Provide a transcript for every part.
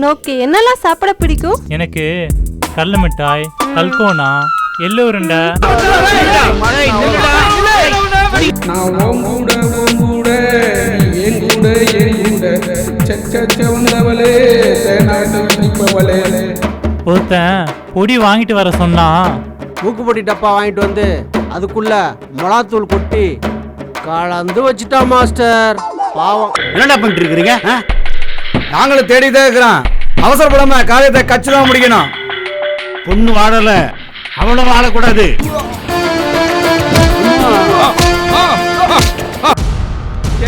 உனக்கு என்னெல்லாம் சாப்பிட பிடிக்கும்? எனக்கு கடல மிட்டாய் கல்கோனா உருண்டை. நான் ஓம் கூட ஓம் கூட ஏன் கூட ஏன் கூட சச்ச வந்தவளே தேனாட்டு நிற்பவளே ஒருத்தன் பொடி வாங்கிட்டு வர சொன்னா மூக்குப்பொடி டப்பா வாங்கிட்டு வந்து அதுக்குள்ள மிளகாத்தூள் கொட்டி கலந்து வச்சுட்டா மாஸ்டர். பாவம். என்னடா பண்ணிட்டு இருக்கிறீங்க? நாங்களும் தேடிதான் இருக்கிறோம். அவசரப்படாம காரியத்தை கட்சி தான் முடிக்கணும். பொண்ணு வாழல அவளும் வாழக்கூடாது.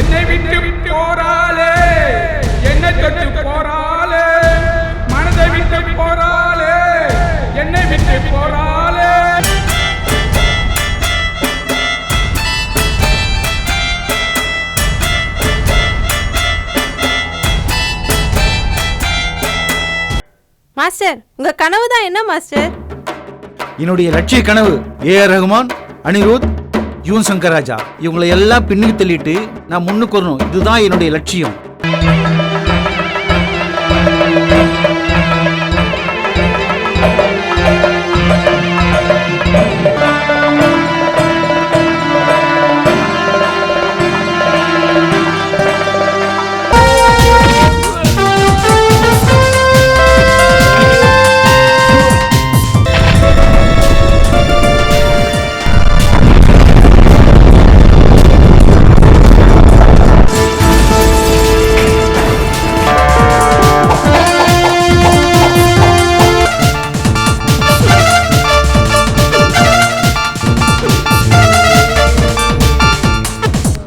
என்னை விட்டு போறாளே. என்னை தொட்டு போறாளே மாஸ்டர் உங்க கனவு தான் என்ன மாஸ்டர்? என்னுடைய லட்சிய கனவு ஏ ஆர் ரஹ்மான் அனிருத் யுவன் சங்கர் ராஜா. இவங்களை எல்லாம் பின்னுக்கு தள்ளிட்டு நான் முன்னுக்கு வரணும். இதுதான் என்னுடைய லட்சியம்.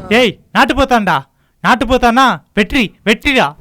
ஏய் நாட்டு போத்தான்டா. நாட்டு போத்தானா வெற்றி வெற்றிடா.